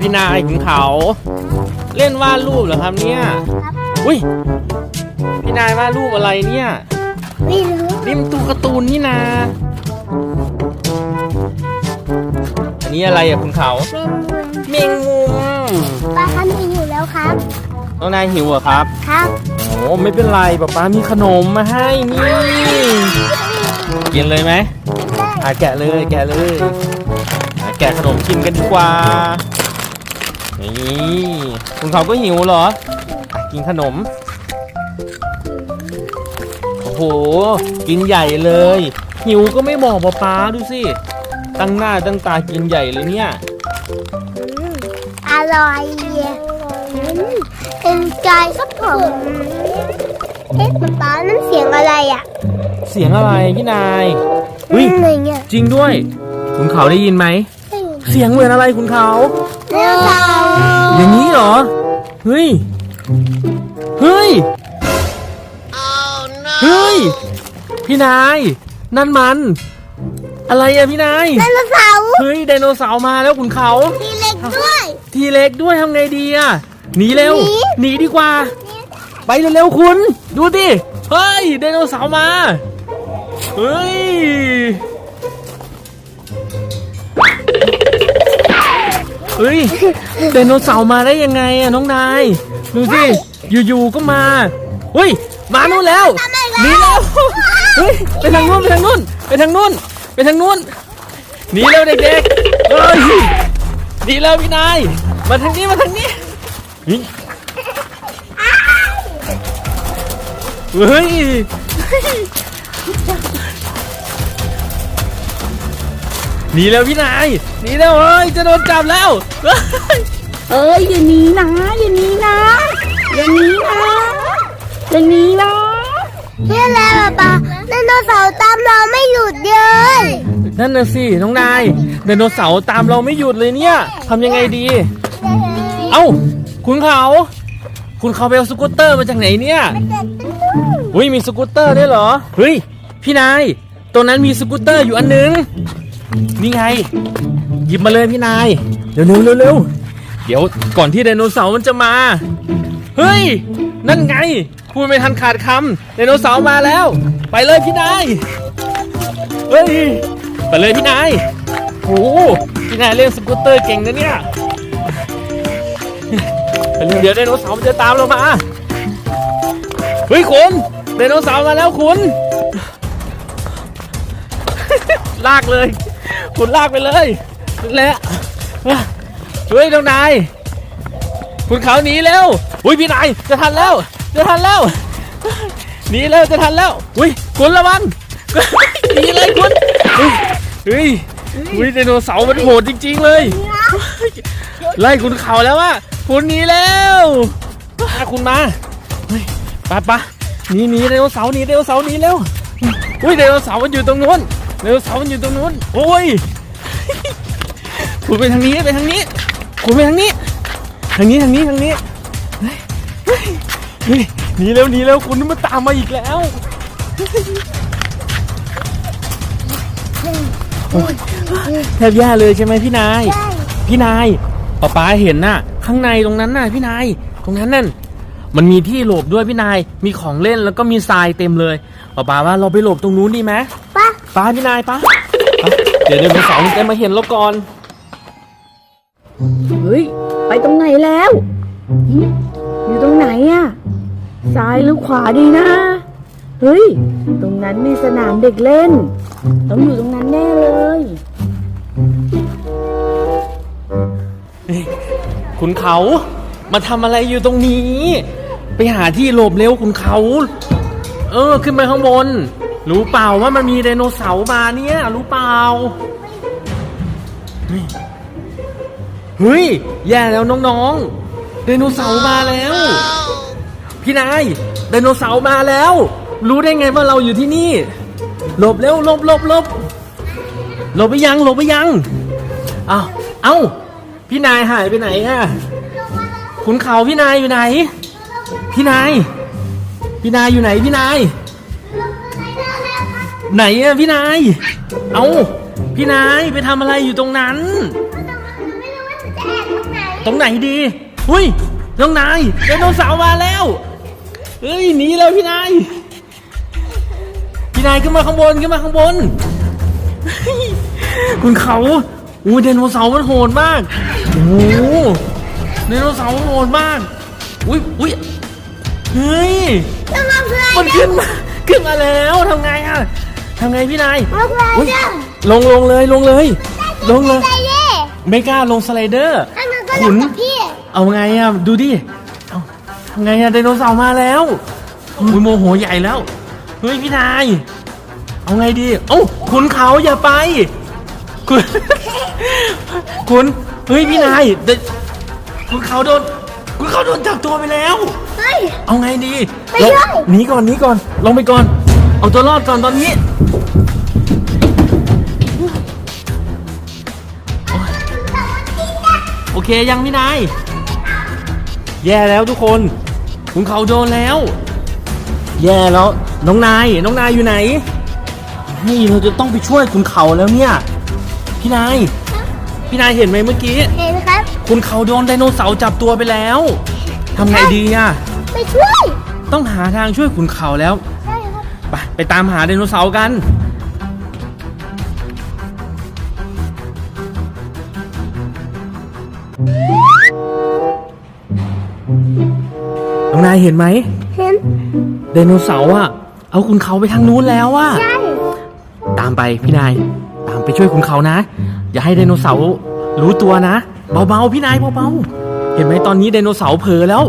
พี่นายขุนเขา เล่นวาดรูปเหรอครับเนี่ย ครับอุ้ย พี่นายวาดรูปอะไรเนี่ย ไม่รู้นี่มันตัวการ์ตูนนี่นา อันนี้อะไรอะคุณเขาเป็นเมืองเมงมุมปลาคันมีอยู่แล้วครับ น้องนายหิวเหรอครับ ครับโอ้ไม่เป็นไรป๊าป๊ามีขนมมาให้นี่ กินเลยไหมได้อะแกะเลยแกะเลยอะแกะขนมกินกันดีกว่า นี่คุณเขาก็หิวเหรออะกินขนม โอ้โห กินใหญ่เลย หิวก็ไม่บอกป๊าป๊าดูสิ ตั้งหน้าตั้งตากินใหญ่เลยเนี่ยอืมอร่อยอืมเป็นใจครับผมเอ๊ะป๊าป๊านั่นเสียงอะไรอะเสียงอะไรพี่นายอุ้ยอะไรเงี้ยจริงด้วย คุณเขาได้ยินไหม เสียงเหมือนอะไรคุณเขาเนื้อเต่า อย่างนี้เหรอ เฮ้ย เฮ้ย เฮ้ย พี่นาย นั่นมัน อะไรอะพี่นาย ไดโนเสาร์เฮ้ยไดโนเสาร์มาแล้วคุณเขาทีเล็กด้วย ทีเล็กด้วยทำไงดีอะหนีเร็วหนีหนีดีกว่า ไปเร็วๆคุณ ดูดิ เฮ้ยไดโนเสาร์มา เฮ้ย เฮ้ยไดโนเสาร์มาได้ยังไงอะน้องนาย ดูสิ อยู่ๆก็มาเฮ้ย มานู่นแล้วหนีแล้วเฮ้ยไปทางนู้นไปทางนู้นไปทางนู้นไปทางนู้นหนีเร็วเด็กๆเฮ้ยหนีแล้วพี่นาย มาทางนี้มาทางนี้เฮ้ย หนีแล้วพี่นายหนีแล้วเฮ้ยจะโดนจับแล้วเฮ้ยเอ้ยอย่าหนีนะอย่าหนีนะอย่าหนีนะอย่าหนีนะเฮ้ยแล้วป๊าไดโนเสาร์ตามเราไม่หยุดเลยนั่นน่ะสิน้องนายไดโนเสาร์ตามเราไม่หยุดเลยเนี่ยทำยังไงดี เอ้าคุณเขา คุณเขาไปเอาสกูตเตอร์มาจากไหนเนี่ยอุ้ยมีสกูตเตอร์ด้วยเหรอเฮ้ยพี่นายตรงนั้นมีสกูตเตอร์อยู่อันนึง นี่ไง หยิบมาเลยพี่นาย เร็วเร็วเร็วเร็วเดี๋ยวก่อนที่ไดโนเสาร์มันจะมา เฮ้ย นั่นไง พูดไม่ทันขาดคำไดโนเสาร์มาแล้ว ไปเลยพี่นาย เฮ้ย ไปเลยพี่นาย โอ้โหพี่นายเล่นสกูตเตอร์เก่งนะเนี่ยไปเร็วเดี๋ยวไดโนเสาร์มันจะตามเรามา เฮ้ยคุณไดโนเสาร์มาแล้วคุณ ลากเลย คุณลากไปเลยนั่แหละเฮ้ยน้องนายคุณเขาหนีเร็วอุ้ยพี่นายจะทันแล้ว จะทันแล้วหนีเร็วจะทันแล้วอุ้ยคุณระวังหนีเลยคุณเฮ้ยเฮ้ยอุ้ยไดโนเสาร์มันโหดจริง ๆ เลย ไล่คุณเขาแล้วว่าคุณหนีแล้วมาคุณมาเฮ้ยไปไปหนีหนีไดโนเสาร์หนีไดโนเสาร์หนีเร็วอุ้ยไดโนเสาร์มันอยู่ตรงนู้น ไดโนเสามันอยู่ตรงนู้น โอ้ยคุณไปทางนี้ไปทางนี้คุณไปทางนี้ ทางนี้ทางนี้ทางนี้หนีเร็วหนีเร็วคุณมันตามมาอีกแล้วแทบแย่เลยใช่ไหมพี่นาย พี่นายป๊าป๊าเห็นน่ะ ข้างในตรงนั้นน่ะ พี่นาย ตรงนั้นนั่น มันมีที่หลบด้วยพี่นาย มีของเล่นแล้วก็มีทรายเต็มเลยป๊าป๊าว่าเราไปหลบตรงนู้นดีไหมป้า ป้าพี่นายป้าเดี๋ยวเดี๋ยวมีสองจะมาเห็นเราก่อน เฮ้ย ไปตรงไหนแล้วหึอยู่ตรงไหนอะซ้ายหรือขวาดีนะ เฮ้ย ตรงนั้นมีสนามเด็กเล่น ต้องอยู่ตรงนั้นแน่เลย คุณเขามาทำอะไรอยู่ตรงนี้ ไปหาที่หลบเร็วคุณเขา เออ ขึ้นไปข้างบน รู้เปล่าว่ามันมีไดโนเสาร์มาเนี่ย รู้เปล่าเฮ้ย แย่แล้วน้องๆไดโนเสาร์มาแล้ว พี่นายไดโนเสาร์มาแล้ว รู้ได้ไงว่าเราอยู่ที่นี่ หลบเร็วหลบหลบหลบหลบไปยังหลบไปยังเอ้าเอ้า พี่นายหายไปไหนอะขุนเขาพี่นายอยู่ไหน พี่นาย พี่นายอยู่ไหนพี่นาย ไหนอะพี่นาย เอ้าพี่นายไปทำอะไรอยู่ตรงนั้น ไม่รู้ว่าจะแอบตรงไหนดีอุ้ยน้องนายไดโนเสาร์มาแล้วเฮ้ยหนีแล้วพี่นาย พี่นายขึ้นมาข้างบนขึ้นมาข้างบนเฮ้ยคุณเขาอู้ไดโนเสาร์มันโหดมากโอ้โหไดโนเสาร์มันโหดมากอุ้ยอุ้ยเฮ้ย ต้องมาเพื่อนมันขึ้นมา ขึ้นมาแล้วทำไงอะ ทำไงพี่นายมาเพื่อนอุ๊ยเนี่ยลงลงเลยลงเลย ลงเลย ใจเย่ไม่กล้าลงสไลเดอร์อันนั้นก็ขุเล่นนกับพี่เอาไงอะดูดิ เอาทำไงอะไดโนเสาร์มาแล้วอุ้ยโมโหใหญ่แล้ว เฮ้ยพี่นาย เอาไงดี เอ้าคุณเขาอย่าไปคุณคุณเฮ้ยพี่นายเดี๋ยวคุณเขาโดนคุณเขาโดนจับตัวไปแล้ว เฮ้ย เอาไงดีไปช่วย ลงหนีก่อนหนีก่อน ลงไปก่อน เอาตัวรอดก่อนตอนนี้โอเคยังพี่นาย แย่แล้วทุกคนคุณเขาโดนแล้ว แย่แล้ว น้องนาย น้องนายอยู่ไหนนี่เราจะต้องไปช่วยคุณเขาแล้วเนี่ย พี่นาย พี่นายเห็นไหมเมื่อกี้ เห็นครับ คุณเขาโดนไดโนเสาร์จับตัวไปแล้วทำไงดีอะไปช่วย ต้องหาทางช่วยขุนเขาแล้วใช่ครับ ไปไปตามหาไดโนเสาร์กัน น้องนายเห็นไหม เห็นไดโนเสาร์อะเอาขุนเขาไปทางนู้นแล้วอะใช่ตามไปพี่นาย ตามไปช่วยขุนเขานะ อย่าให้ไดโนเสาร์รู้ตัวนะ เบาๆพี่นายเบาๆ เห็นไหมตอนนี้ไดโนเสาร์เผลอแล้ว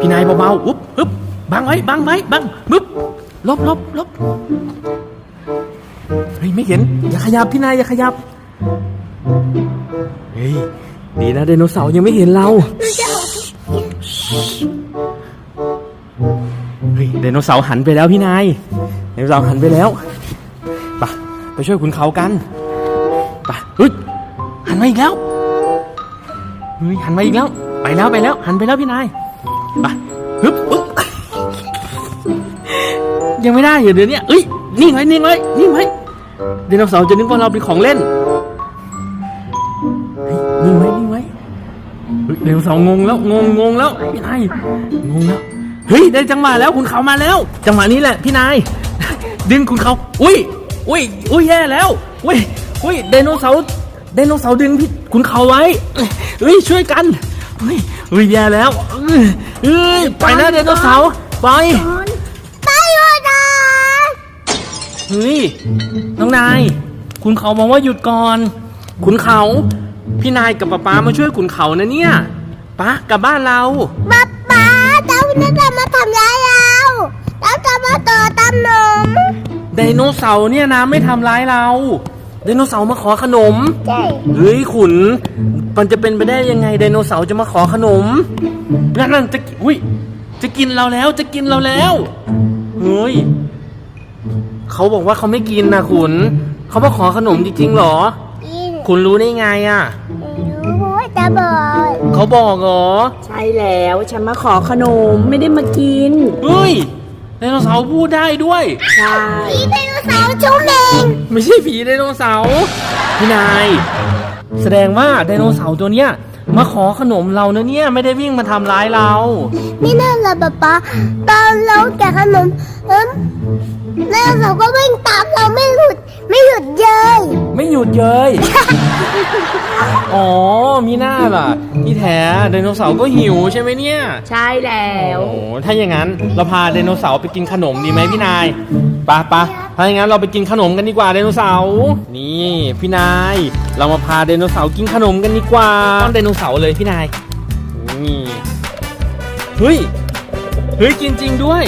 พี่นายเบาๆอุ๊บฮึบบังไว้บังไว้บังมึบ ลบลบลบเฮ้ยไม่เห็น อย่าขยับพี่นายอย่าขยับ เฮ้ย ดีนะไดโนเสาร์ยังไม่เห็นเรา เฮ้ยไดโนเสาร์หันไปแล้วพี่นายไดโนเสาร์หันไปแล้วไปไปช่วยคุณเขากันไปเฮ้ยหันมาอีกแล้วเฮ้ยหันมาอีกแล้ว ไปแล้วไปแล้ว หันไปแล้วพี่นายไปฮึบอึ๊บ ยังไม่ได้เหรอเดี๋ยวนี้เอ้ยนิ่งไว้นิ่งไว้นิ่งไว้ไดโนเสาร์จะนึกว่าเราเป็นของเล่นนิ่งไว้นิ่งไว้เฮ้ยไดโนเสาร์งงแล้วงงงงแล้วพี่นายงงแล้วเฮ้ยได้จังหวะแล้วคุณเขามาแล้ว จังหวะนี้แหละพี่นายดึงคุณเขาอุ้ยอุ้ยอุ้ยแย่แล้วอุ้ยอุ้ยไดโนเสาร์ไดโนเสาร์ดึงพี่คุณเขาไว้เฮ้ยช่วยกันเฮ้ยอุ้ยแย่แล้วเอ้ยเอ้ยไปนะไดโนเสาร์ไปอยู่นะ เฮ้ยน้องนายคุณเขาบอกว่าหยุดก่อนคุณเขา พี่นายกับป๊าป๊ามาช่วยคุณเขานะเนี่ยป๊ากลับบ้านเราป๊าป๊าเจ้านี่จะมาทำร้ายเราเราจะมาต่อตามหนมไดโนเสาร์เนี่ยนะไม่ทำร้ายเราไดโนเสาร์มาขอขนมใช่เฮ้ยขุน มันจะเป็นไปได้ยังไงไดโนเสาร์จะมาขอขนมนั่นนั่นจะอุ้ยจะกินเราแล้วจะกินเราแล้วเฮ้ย เขาบอกว่าเขาไม่กินนะขุนเขามาขอขนมจริงๆเหรอ กินคุณรู้ได้ไงอะรู้ว่าจะบอกเขาบอกเหรอใช่แล้วฉันมาขอขนมไม่ได้มากิน เฮ้ยไดโนเสาร์พูดได้ด้วย ใช่ พี่ไดโนเสาร์ชุ่มเองไม่ใช่ผีไดโนเสาร์พี่นาย แสดงว่าไดโนเสาร์ตัวเนี้ย มาขอขนมเรานะเนี่ยไม่ได้วิ่งมาทำร้ายเรา นี่นั่นแหละป๊าป๊าตอนเราแกะขนมเอิ่มไดโนเสาร์ก็วิ่งตามเราไม่หยุดไม่หยุดเลยไม่หยุดเย้ย อ๋อ มีหน้าล่ะ ที่แท้ไดโนเสาร์ก็หิวใช่ไหมเนี่ย ใช่แล้ว โอ้ถ้าอย่างนั้นเราพาไดโนเสาร์ไปกินขนมดีไหมพี่นายปะปะถ้าอย่างนั้นเราไปกินขนมกันดีกว่าไดโนเสาร์ นี่ พี่นาย เรามาพาไดโนเสาร์กินขนมกันดีกว่าต้อนไดโนเสาร์เลยพี่นายนี่เฮ้ยเฮ้ยกินจริงด้วย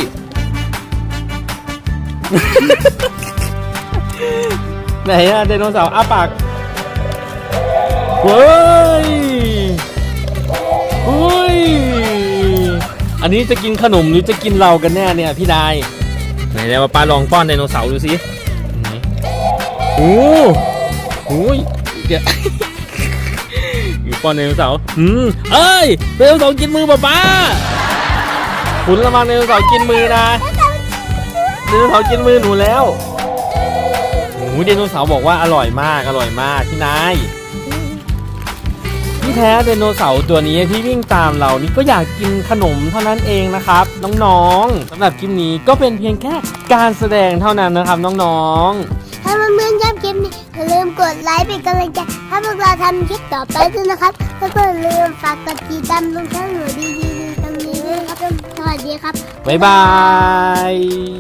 ไหนอะไดโนเสาร์อ้าปากเฮ้ยเฮ้ยอันนี้จะกินขนมหรือจะกินเรากันแน่เนี่ยพี่นายไหนเดี๋ยวป้าลองป้อนไดโนเสาร์ดูสิไหนโอ้โห เดี๋ยวอยู่ป้อนไดโนเสาร์อืมเอ้ยไดโนเสาร์กินมือป้าป้าขุนระวังไดโนเสาร์กินมือนะไดโนเสาร์กินมือหนูแล้วโอ้ไดโนเสาร์บอกว่าอร่อยมากอร่อยมากพี่นายนี่แท้ไดโนเสาร์ตัวนี้ที่วิ่งตามเรานี่ก็อยากกินขนมเท่านั้นเองนะครับ น้องๆสำหรับคลิปนี้ก็เป็นเพียงแค่การแสดงเท่านั้นนะครับน้องๆ ถ้าเพื่อนๆชอบคลิปนี้อย่าลืมกดไลค์เป็นกำลังใจให้พวกเราทำคลิปต่อไปด้วยนะครับแล้วก็อย่าลืมฝากกดติดตามลงช่องหนูดีๆตรงนี้ด้วยนะครับสวัสดีครับ บ๊ายบาย